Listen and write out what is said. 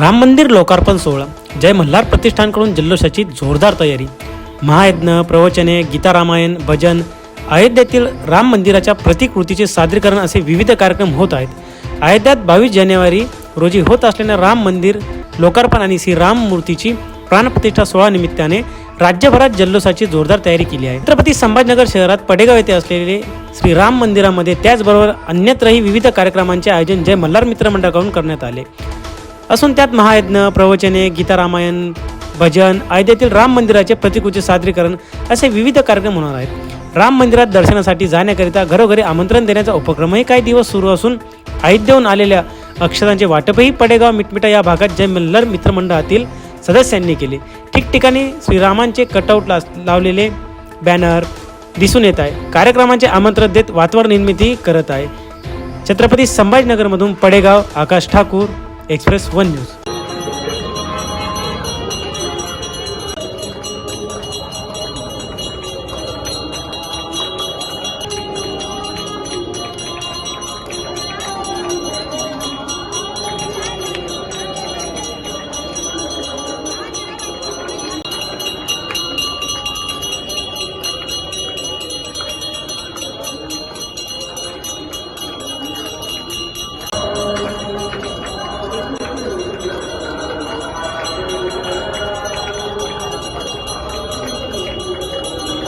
राम मंदिर लोकार्पण सोहळा जय मल्हार प्रतिष्ठानकडून जल्लोषाची जोरदार तयारी. महायज्ञ प्रवचने गीता रामायण भजन अयोध्येतील राम मंदिराच्या प्रतिकृतीचे सादरीकरण असे विविध कार्यक्रम होत आहेत. अयोध्यात बावीस जानेवारी रोजी होत असलेल्या राम मंदिर लोकार्पण आणि श्री राम मूर्तीची प्राणप्रतिष्ठा सोहळा निमित्ताने राज्यभरात जल्लोषाची जोरदार तयारी केली आहे. छत्रपती संभाजीनगर शहरात पडेगाव येथे असलेले श्री राम मंदिरामध्ये त्याचबरोबर अन्यत्रही विविध कार्यक्रमांचे आयोजन जय मल्हार मित्रमंडळाकडून करण्यात आले. असून त्यात महायज्ञ प्रवचने गीता रामायण भजन अयोध्येतील राम मंदिराचे प्रतिकृती सादरीकरण असे विविध कार्यक्रम होणार आहेत. राम मंदिरात दर्शनासाठी जाण्याकरिता घरोघरी आमंत्रण देण्याचा उपक्रमही काही दिवस सुरू असून अयोध्येहून आलेल्या अक्षरांचे वाटपही पडेगाव मिटमिटा या भागात जय मल्हार मित्रमंडळातील सदस्यांनी केले. ठिकठिकाणी श्रीरामांचे कटआउट ला लावलेले बॅनर दिसून येत आहे. कार्यक्रमांचे आमंत्रण देत वातावरण निर्मिती करत आहे. छत्रपती संभाजीनगरमधून पडेगाव आकाश ठाकूर. Express one news